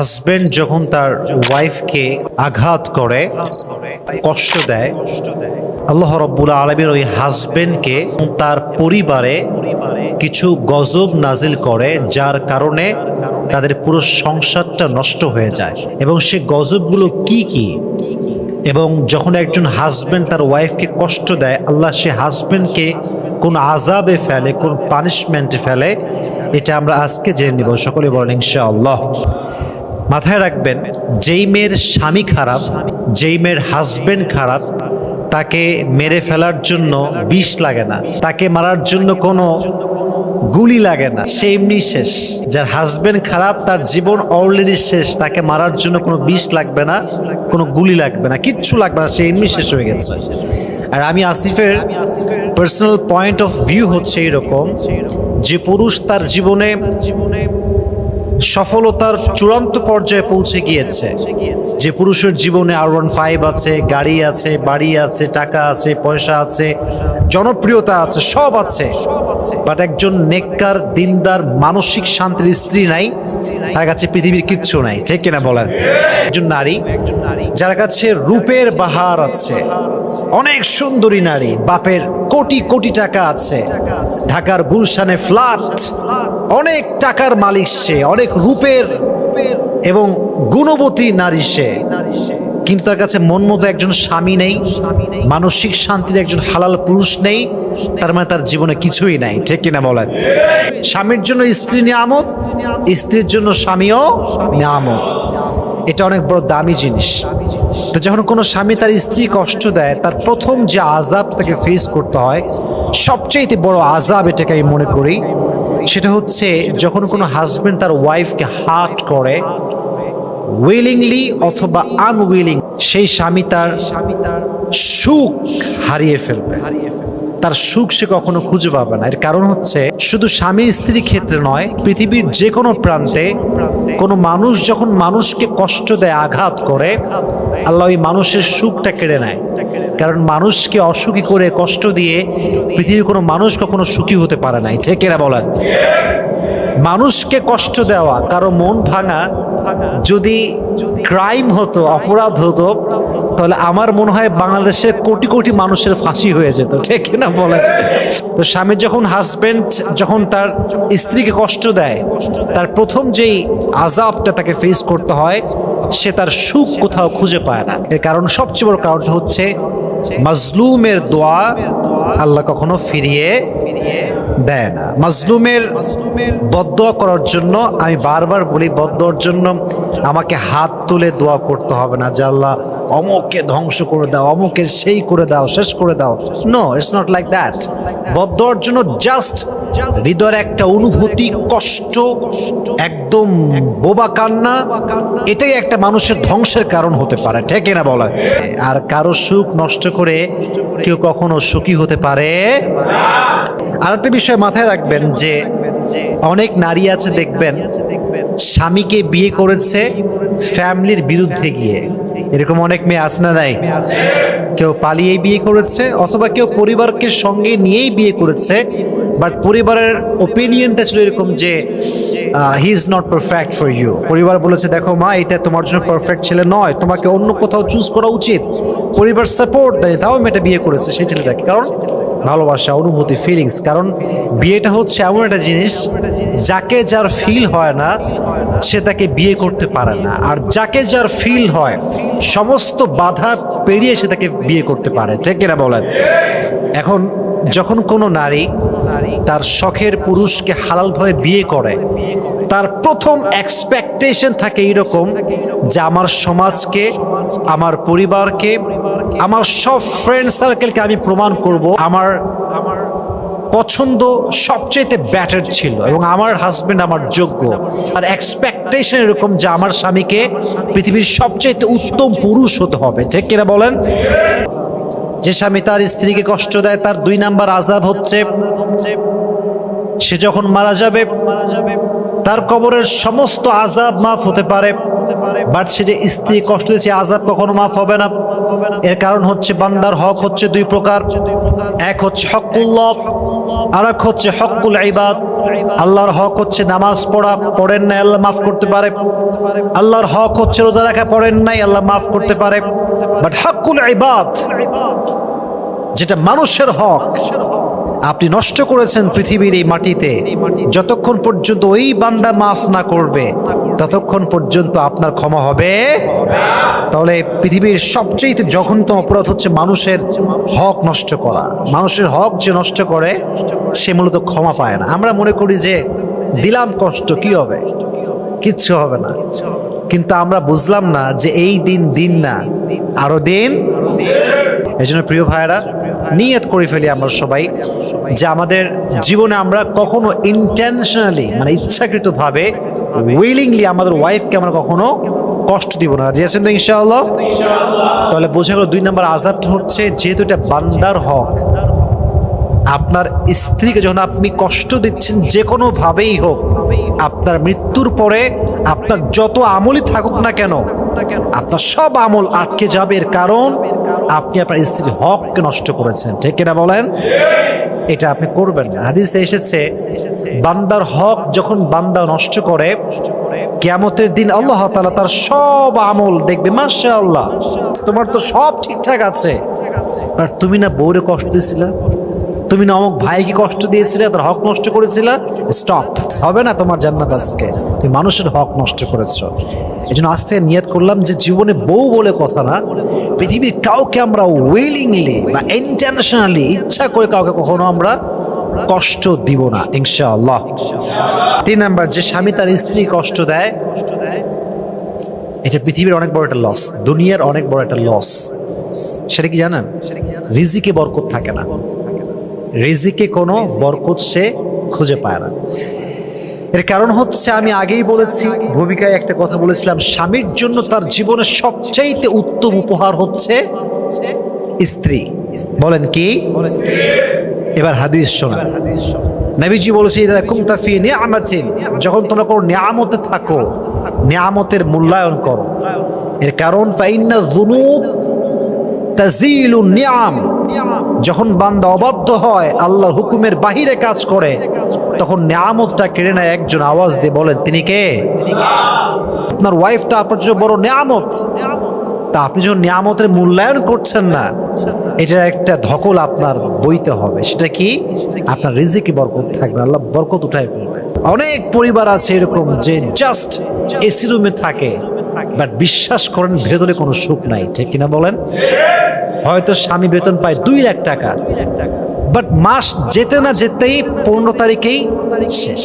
Husband যখন তার ওয়াইফকে আঘাত করে, কষ্ট দেয়, আল্লাহ রব্বুল আলমীর ওই হাজবেন্ডকে তার পরিবারে কিছু গজব নাজিল করে, যার কারণে তাদের পুরো সংসারটা নষ্ট হয়ে যায়। এবং সে গজবগুলো কি কি? এবং যখন একজন হাজবেন্ড তার ওয়াইফকে কষ্ট দেয়, আল্লাহ সে হাজবেন্ডকে কোন আজাবে ফেলে, কোন পানিশমেন্টে ফেলে, এটা আমরা আজকে জেনে নিব। সকলে বলেন, ইনশাআল্লাহ। মাথায় রাখবেন, যেই মেয়ের স্বামী খারাপ, যেই মেয়ের হাজবেন্ড খারাপ, তাকে মেরে ফেলার জন্য বিষ লাগে না, তাকে মারার জন্য কোনো গুলি লাগে না, সে এমনি শেষ। যার হাজবেন্ড খারাপ, তার জীবন অলরেডি শেষ, তাকে মারার জন্য কোনো বিষ লাগবে না, কোনো গুলি লাগবে না, কিচ্ছু লাগবে না, সে এমনি শেষ হয়ে গেছে। আর আমি আসিফের পার্সোনাল পয়েন্ট অফ ভিউ হচ্ছে এরকম, যে পুরুষ তার জীবনে জীবনে সফলতার চূড়ান্ত পর্যায়ে পৌঁছে গিয়েছে। যে পুরুষের জীবনে আর ওয়ান ফাইভ আছে, গাড়ি আছে, বাড়ি আছে, টাকা আছে, পয়সা আছে, জনপ্রিয়তা আছে, সব আছে। বাট একজন নেককার, দিনদার, মানসিক শান্তির স্ত্রী নাই, তার কাছে পৃথিবীর কিচ্ছু নাই, ঠিক কিনা বলেন? একজন নারী, যার কাছে রূপের বাহার আছে, অনেক সুন্দরী নারী, বাপের কোটি কোটি টাকা আছে, ঢাকার গুলশানে ফ্ল্যাট অনেক টাকার মালিক সে, অনেক রূপের এবং গুণবতী নারী সে। কিন্তু তার কাছে মন মতো একজন স্বামী নেই, মানসিক শান্তির একজন হালাল পুরুষ নেই, তার মানে তার জীবনে কিছুই নাই, ঠিক কিনা বলেন স্বামীর জন্য স্ত্রী নিয়ামত, স্ত্রীর জন্য স্বামীও নিয়ামত। এটা অনেক বড় দামি জিনিস। তো যখন কোনো স্বামী তার স্ত্রী কষ্ট দেয়, তার প্রথম যে আজাব তাকে ফেস করতে হয় সবচেয়ে বড় আজাব এটাকে আমি মনে করি সেটা হচ্ছে যখন কোনো হাজবেন্ড তার ওয়াইফকে হার্ট করে উইলিংলি অথবা আনউইলিং সেই স্বামী তার স্বামী তার সুখ হারিয়ে ফেলবে। তার সুখ সে কখনো খুঁজে পাবে না। এর কারণ হচ্ছে শুধু স্বামী স্ত্রীর ক্ষেত্রে নয়, পৃথিবীর যে কোনো প্রান্তে কোনো মানুষ যখন মানুষকে কষ্ট দেয়, আঘাত করে, আল্লাহ ওই মানুষের সুখটা কেড়ে নেয়। কারণ মানুষকে অসুখী করে কষ্ট দিয়ে পৃথিবীর কোনো মানুষ কখনো সুখী হতে পারে নাই। ঠিক এরা বলেন? মানুষকে কষ্ট দেওয়া, কারও মন ভাঙা, যদি ক্রাইম হতো, অপরাধ হতো, তাহলে আমার মনে হয় বাংলাদেশের কোটি কোটি মানুষের ফাঁসি হয়ে যেত। ঠিক না বলে তো স্বামী যখন হাজবেন্ড যখন তার স্ত্রীকে কষ্ট দেয়, তার প্রথম যেই আজাবটা তাকে ফেস করতে হয়, সে তার সুখ কোথাও খুঁজে পায় না। এর কারণ সবচেয়ে বড় কারণটা হচ্ছে মাজলুমের দোয়া আল্লাহ কখনো ফিরিয়ে দেয় না। মাজলুমের বদোয়া করার জন্য আমি বারবার বলি বদোয়ার জন্য আমাকে হাত তুলে দোয়া করতে হবে না যে আল্লাহ অমুককে ধ্বংস করে দাও অমুকের সেই করে দাও শেষ করে দাও। No it's not like that বদোয়ার জন্য জাস্ট হৃদয়ের একটা অনুভূতি, কষ্ট, একদম বোবা কান্না, এটাই একটা মানুষের ধ্বংসের কারণ হতে পারে, ঠিক না বলা আর কারও সুখ নষ্ট করে কেউ কখনো সুখী হতে পারে আর একটা বিষয় মাথায় রাখবেন যে অনেক নারী আছে, দেখবেন, স্বামীকে বিয়ে করেছে ফ্যামিলির বিরুদ্ধে গিয়ে। এরকম অনেক মেয়ে আছে না নাই? কেউ পালিয়েই বিয়ে করেছে অথবা কেউ পরিবারকে সঙ্গে নিয়েই বিয়ে করেছে বাট পরিবারের ওপিনিয়নটা ছিল এরকম যে he is not perfect for you পরিবার বলেছে, দেখো মা, এটা তোমার জন্য পারফেক্ট ছেলে নয়, তোমাকে অন্য কোথাও চুজ করা উচিত। পরিবার সাপোর্ট দেয়, তাও মেয়েটা বিয়ে করেছে সেই ছেলেটাকে। কারণ ভালোবাসা, অনুভূতি ফিলিংস কারণ বিয়েটা হচ্ছে এমন একটা জিনিস, যাকে যার ফিল হয় না, সে তাকে বিয়ে করতে পারে না। আর যাকে যার ফিল হয়, সমস্ত বাধা পেরিয়ে সে তাকে বিয়ে করতে পারে। ঠিক কিনা বলেন? এখন যখন কোনো নারী তার শখের পুরুষকে হালালভাবে বিয়ে করে তার প্রথম এক্সপেকটেশন থাকে এইরকম যে আমার সমাজকে, আমার পরিবারকে, আমার সব ফ্রেন্ড সার্কেলকে আমি প্রমাণ করব। আমার আমার পছন্দ সবচেয়ে ব্যাটার ছিল এবং আমার হাজব্যান্ড আমার যোগ্য। আর এক্সপেকটেশন এরকম যে আমার স্বামীকে পৃথিবীর সবচেয়ে উত্তম পুরুষ হতে হবে। ঠিক কিনা বলেন? যে স্বামী তার স্ত্রীকে কষ্ট দেয়, তার দুই নাম্বার আজাব হচ্ছে, সে যখন মারা যাবে মারা যাবে তার কবরের সমস্ত আজাব মাফ হতে পারে। বাট সে যে স্ত্রী কষ্ট দিয়েছে আজাব কখনো মাফ হবে না। এর কারণ হচ্ছে বান্দার হক হচ্ছে দুই প্রকার। এক হচ্ছে হকুল্লভ আর এক হচ্ছে হকুল ইবাদ। আল্লাহর হক হচ্ছে নামাজ পড়া, পড়েন নাই, আল্লাহ মাফ করতে পারে। আল্লাহর হক হচ্ছে রোজা রাখা, পড়েন নাই, আল্লাহ মাফ করতে পারে। বাট হকুল ইবাদ, যেটা মানুষের হক আপনি নষ্ট করেছেন পৃথিবীর এই মাটিতে। যতক্ষণ পর্যন্ত ওই বান্দা মাফ না করবে, ততক্ষণ পর্যন্ত আপনার ক্ষমা হবে। তাহলে পৃথিবীর সবচেয়ে জঘন্যতম অপরাধ হচ্ছে মানুষের হক নষ্ট করা। মানুষের হক যে নষ্ট করে, সে মূলত ক্ষমা পায় না। আমরা মনে করি যে দিলাম কষ্ট, কি হবে? কিচ্ছু হবে না। কিন্তু আমরা বুঝলাম না যে এই দিন দিন না, আরও দিন। এই জন্য প্রিয় ভাইয়েরা নিয়ত করে ফেলি আমরা সবাই, যে আমাদের জীবনে আমরা কখনো ইন্টেনশনালি মানে ইচ্ছাকৃতভাবে উইলিংলি আমাদের ওয়াইফকে আমরা কখনো কষ্ট দিব না। রাজি আছেন তো ইনশাআল্লাহ? তাহলে বোঝা গেল দুই নম্বর আজাবটা হচ্ছে, যেহেতু এটা বান্দার হক, আপনার স্ত্রীকে যখন আপনি কষ্ট দিচ্ছেন যে কোনো ভাবেই হোক, আপনার মৃত্যুর পরে আপনার যত আমলই থাকুক না কেন, আপনার সব আমল আটকে যাবে। এর কারণ আপনি আপনার স্ত্রীর হককে নষ্ট করেছেন। ঠিক কিনা বলেন? এটা আপনি করবেন না। হাদিসে এসেছে, বান্দার হক যখন বান্দা নষ্ট করে, কেয়ামতের দিন আল্লাহ তাআলা তার সব আমল দেখবে মাসা আল্লাহ তোমার তো সব ঠিকঠাক আছে। আর তুমি না বউরে কষ্ট দিয়েছিলে? তুমি না অমুক ভাইকে কষ্ট দিয়েছিলে, তার হক নষ্ট করেছিলে? স্টপ হবে না তোমার জান্নাত আজকে। তুমি মানুষের হক নষ্ট করেছ। এই জন্য আজ থেকে নিয়ত করলাম যে জীবনে বউ বলে কথা না। পৃথিবীর কাউকে আমরা উইলিংলি বা ইন্টারন্যাশনালি ইচ্ছা করে কাউকে কখনো আমরা কষ্ট দিব না, ইনশাআল্লাহ। তিন নাম্বার, যে স্বামী তার স্ত্রী কষ্ট দেয় কষ্ট দেয় এটা পৃথিবীর অনেক বড় একটা লস দুনিয়ার অনেক বড় একটা লস সেটা কি জানেন? রিজিকে বরকত থাকে না। রিজিকে কোনো বরকত সে খুঁজে পায় না। এর কারণ হচ্ছে আমি আগেই বলেছি, ভূমিকায় একটা কথা বলেছিলাম, স্বামীর জন্য তার জীবনের সবচাইতে উত্তম উপহার হচ্ছে স্ত্রী। বলেন কি? এবার হাদিস শোনা। নবীজি বলেছে ইদা কুমতা ফি নিয়ামাতিন যখন তোমরা কোনো নিয়ামতে থাকো, নিয়ামতের মূল্যায়ন করো। এর কারণ ফাইন্না যুনুব তাজিলু নিয়াম যখন বান্দা অবাধ্য হয় আল্লাহর হুকুমের বাহিরে কাজ করে, তখন নিয়ামতটা কেড়ে নেয় একজন আওয়াজ দিয়ে বলেন, তিনি কে? আপনার ওয়াইফ তো আপনার জন্য বড় নিয়ামত। তা আপনি যখন নিয়ামতের মূল্যায়ন করছেন না এটা একটা ধকল আপনার বইতে হবে। সেটা কি? আপনার রিজিকে বরকত থাকবে। আল্লাহ বরকত উঠায় ফেলবে। অনেক পরিবার আছে এরকম যে জাস্ট এসি রুমে থাকে বাট বিশ্বাস করেন ভেতরে কোনো সুখ নাই। ঠিক কিনা বলেন? হয়তো স্বামী বেতন পায় দুই লাখ টাকা। বাট মাস যেতে না যেতেই পনেরো তারিখেই শেষ।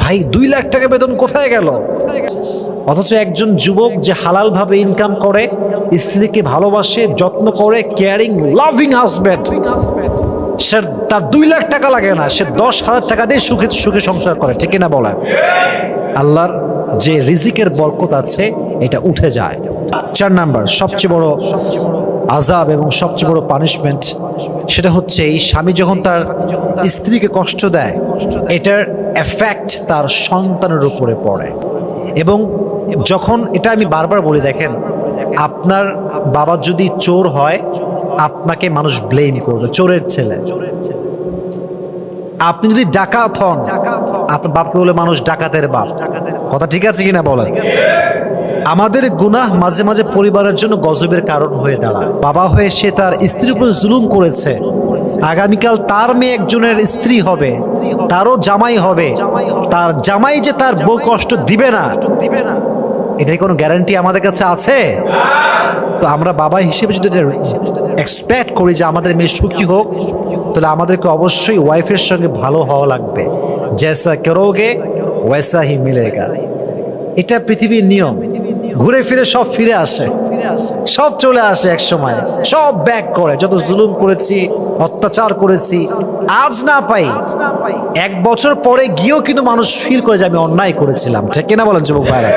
ভাই, দুই লাখ টাকা বেতন কোথায় গেল? অথচ একজন যুবক যে হালাল ভাবে ইনকাম করে, স্ত্রীকে ভালোবাসে, যত্ন করে কেয়ারিং লাভিং হাজব্যান্ড সে তার দুই লাখ টাকা লাগে না। সে দশ হাজার টাকা দিয়ে সুখে সুখে সংসার করে, ঠিক না বলেন? আল্লাহর যে রিজিকের বরকত আছে, এটা উঠে যায়। চার নাম্বার সবচেয়ে বড় সবচেয়ে বড় আজাব এবং সবচেয়ে বড় পানিশমেন্ট সেটা হচ্ছে এই স্বামী যখন তার স্ত্রীকে কষ্ট দেয়, এটার এফেক্ট তার সন্তানের উপরে পড়ে। এবং যখন এটা আমি বারবার বলি, দেখেন, আপনার বাবা যদি চোর হয়, আপনাকে মানুষ ব্লেম করবে, চোরের ছেলে। আপনি যদি ডাকাত হন, আপনার বাপকে বলে মানুষ ডাকাতের বাপ। কথা ঠিক আছে কিনা বলেন? আমাদের গুনাহ মাঝে মাঝে পরিবারের জন্য গজবের কারণ হয়ে দাঁড়ায়। বাবা হয়ে সে তার স্ত্রীর উপর জুলুম করেছে। আগামীকাল তার মেয়ে একজনের স্ত্রী হবে, তারও জামাই হবে। তার জামাই যে তার বউ কষ্ট দিবে না দিবে না এটাই কোনো গ্যারান্টি আমাদের কাছে আছে? তো আমরা বাবা হিসেবে যদি এক্সপেক্ট করি যে আমাদের মেয়ে সুখী হোক, তাহলে আমাদেরকে অবশ্যই ওয়াইফের সঙ্গে ভালো হওয়া লাগবে। জেসা করোগে, ওয়েসা হি মিলেগা। এটা পৃথিবীর নিয়ম। ঘুরে ফিরে সব ফিরে আসে। সব চলে আসে এক সময় সব ব্যাক করে। যত জুলুম করেছি, অত্যাচার করেছি, আজ না পাই, এক বছর পরে গিয়েও কিন্তু মানুষ ফিল করে যে আমি অন্যায় করেছিলাম। ঠিক কিনা বলেন যুবক ভাইরা?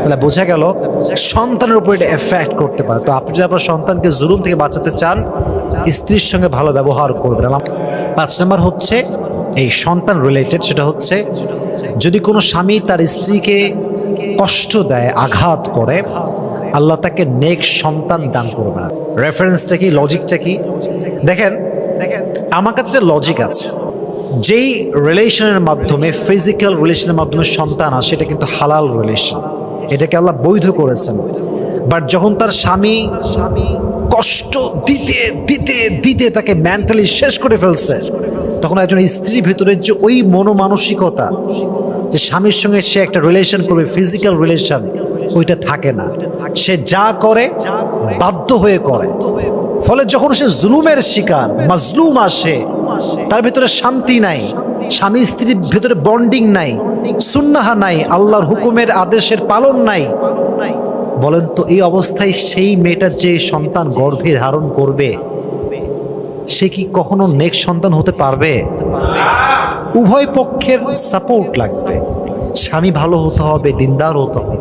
তাহলে বোঝা গেল, সন্তানের উপর এটা এফেক্ট করতে পারে। তো আপনি যদি আপনার সন্তানকে জুলুম থেকে বাঁচাতে চান, স্ত্রীর সঙ্গে ভালো ব্যবহার করবেন। পাঁচ নম্বর হচ্ছে, এই সন্তান রিলেটেড সেটা হচ্ছে, যদি কোনো স্বামী তার স্ত্রীকে কষ্ট দেয়, আঘাত করে, আল্লাহ তাকে নেক্সট সন্তান দান করবে না রেফারেন্সটা কি? লজিকটা কি? দেখেন দেখেন আমার কাছে যে লজিক আছে, যেই রিলেশনের মাধ্যমে ফিজিক্যাল রিলেশনের মাধ্যমে সন্তান আসে, এটা কিন্তু হালাল রিলেশন এটাকে আল্লাহ বৈধ করেছেন। বাট যখন তার স্বামী স্বামী কষ্ট দিতে দিতে দিতে তাকে মেন্টালি শেষ করে ফেলছে, তখন একজন স্ত্রীর ভেতরে যে ওই মনোমানসিকতা যে স্বামীর সঙ্গে সে একটা রিলেশন করবে ফিজিক্যাল রিলেশন ওইটা থাকে না। সে যা করে, বাধ্য হয়ে করে। ফলে যখন সে জুলুমের শিকার, মাজলুম আসে, তার ভিতরে শান্তি নাই, স্বামী স্ত্রীর ভিতরে বন্ডিং নাই, সুন্নাহা নাই, আল্লাহর হুকুমের আদেশের পালন নাই। বলেন তো, এই অবস্থায় সেই মেয়েটার যে সন্তান গর্ভে ধারণ করবে, সে কি কখনো নেক্সট সন্তান হতে পারবে? উভয় পক্ষের সাপোর্ট লাগবে। স্বামী ভালো হতে হবে, দিনদার হতে হবে।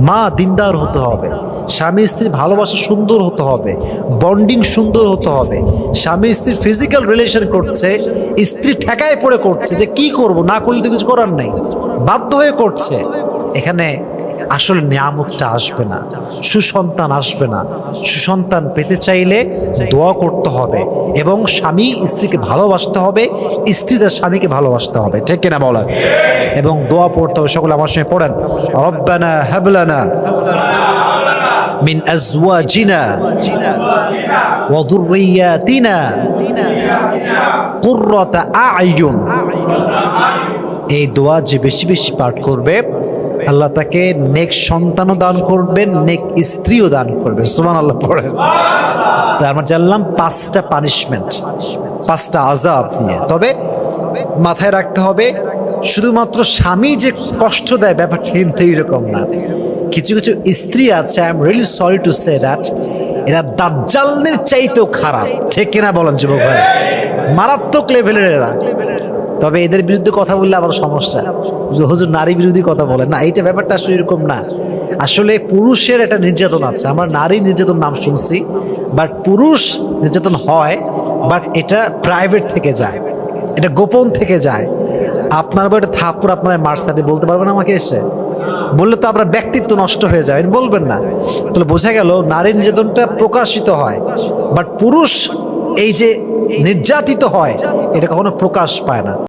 মা দিনদার হতে হবে। স্বামী স্ত্রীর ভালোবাসা সুন্দর হতে হবে বন্ডিং সুন্দর হতে হবে। স্বামী স্ত্রীর ফিজিক্যাল রিলেশন করছে, স্ত্রী ঠেকায় পড়ে করছে যে কি করব, না করলে তো কিছু করার নেই। বাধ্য হয়ে করছে। এখানে আসলে নিয়ামতটা আসবে না, সুসন্তান আসবে না। সুসন্তান পেতে চাইলে দোয়া করতে হবে এবং স্বামী স্ত্রীকে ভালোবাসতে হবে স্ত্রী তার স্বামীকে ভালোবাসতে হবে। ঠিক কিনা বলেন? এবং দোয়া পড়তে হবে, সকলে আমার সঙ্গে পড়েন। রব্বানা হাবলানা আজওয়াজিনা ওয়া যুররিয়াতিনা কুররাতা আ'য়ুন এই দোয়া যে বেশি বেশি পাঠ করবে আল্লাহ তাকে নেক সন্তানও দান করবেন, নেক স্ত্রীও দান করবেন। সুমান আল্লাহ পড়ে আমরা জানলাম পাঁচটা পানিশমেন্ট পাঁচটা আজাব নিয়ে। তবে মাথায় রাখতে হবে, শুধুমাত্র স্বামী যে কষ্ট দেয়, ব্যাপারটা কিন্তু এইরকম না। কিছু কিছু স্ত্রী আছে I am really sorry to say that এরা দাজ্জালদের চাইতেও খারাপ। ঠিক কিনা বলেন যুবক ভাই? মারাত্মক লেভেলের এরা। তবে এদের বিরুদ্ধে কথা বললে আবার সমস্যা। হুজুর নারী বিরোধী কথা বলে। না, এইটা ব্যাপারটা আসলে এরকম না। আসলে পুরুষের একটা নির্যাতন আছে। আমরা নারী নির্যাতন নাম শুনছি বাট পুরুষ নির্যাতন হয় বাট এটা প্রাইভেট থেকে যায়। এটা গোপন থেকে যায়। আপনার বা এটা থাপুর আপনার মার্সাতে বলতে পারবেন আমাকে এসে? বললে তো আপনার ব্যক্তিত্ব নষ্ট হয়ে যায়। বলবেন না। তাহলে বোঝা গেল নারী নির্যাতনটা প্রকাশিত হয় বাট পুরুষ এই যে নির্যাতিত হয়, এটা কখনো প্রকাশ পায় না।